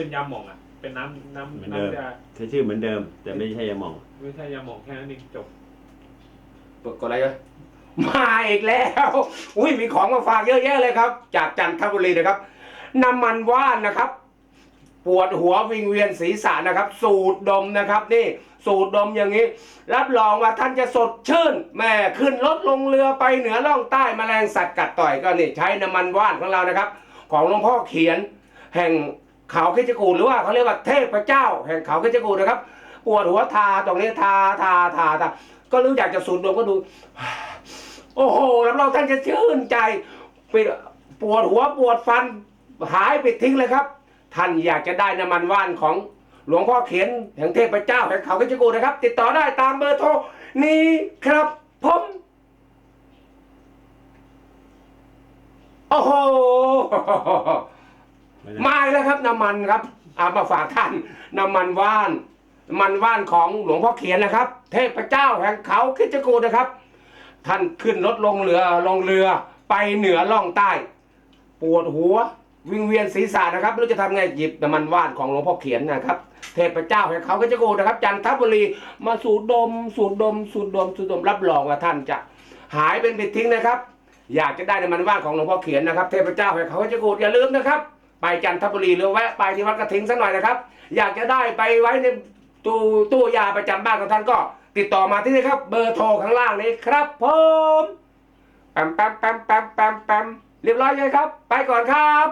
เป็นยาหม่องอะ เป็นน้ำน้เหมือนำเดิม น้ำยาใช้ชื่อเหมือนเดิม แต่ไม่ใช่ยาหม่อง ไม่ใช่ยาหม่องแค่นั้นเองจบ กดอะไรกันมาอีกแล้ว อุ้ยมีของมาฝากเยอะแยะเลยครับ จากจันทบุรีนะครับ น้ำมันว่านนะครับ ปวดหัววิงเวียนศีรษะนะครับ สูดดมนะครับนี่ สูดดมอย่างนี้ รับรองว่าท่านจะสดชื่นแม่ขึ้นรถลงเรือไปเหนือล่องใต้แมลงสัตว์กัดต่อยก็นี่ใช้น้ำมันว่านของเรานะครับ ของหลวงพ่อเขียน แห่ง เขาคิจกูหรือว่าเขาเรียกว่าเทพเจ้า แห่งเขาคิจกูนะครับปวดหัวทาตรงนี้ทาทาทาทาก็รู้อยากจะสูดดมก็ดู โอ้โหรับรองท่านจะชื่นใจปิดปวดหัวปวดฟันหายไปทิ้งเลยครับ ท่านอยากจะได้น้ำมันว่านของหลวงพ่อเขียนแห่งเทพเจ้าแห่งเขาคิจกูนะครับ ติดต่อได้ตามเบอร์โทรนี้ครับผมโอ้โห แล้วครับน้ำมันครับเอามาฝากท่านน้ำมันว่านน้ำมันว่านของหลวงพ่อเขียนนะครับ เทพเจ้าแห่งเขาคิจกูนะครับ ท่านขึ้นรถลงเรือลงเรือไปเหนือล่องใต้ ปวดหัววิงเวียนศีรษะนะครับไม่รู้จะทำไงหยิบน้ำมันว่านของหลวงพ่อเขียนนะครับ เทพเจ้าแห่งเขาคิจกูนะครับ จันทบุรีมาสูดดม สูดดม สูดดม สูดดมรับรองว่าท่านจะหายเป็นปิดทิ้งนะครับ อยากจะได้น้ำมันว่านของหลวงพ่อเขียนนะครับ เทพเจ้าแห่งเขาคิจกูอย่าลืมนะครับ ไปจันทบุรีหรือแวะไปที่วัดกระทิงสักหน่อยนะครับ อยากจะได้ไปไว้ในตู้ตู้ยาประจำบ้านของท่านก็ ติดต่อมาที่นี่ครับ เบอร์โทรข้างล่างนี้ครับผมแปมแปมแปมแปมแปมแปมเรียบร้อยเลยครับ ไปก่อนครับ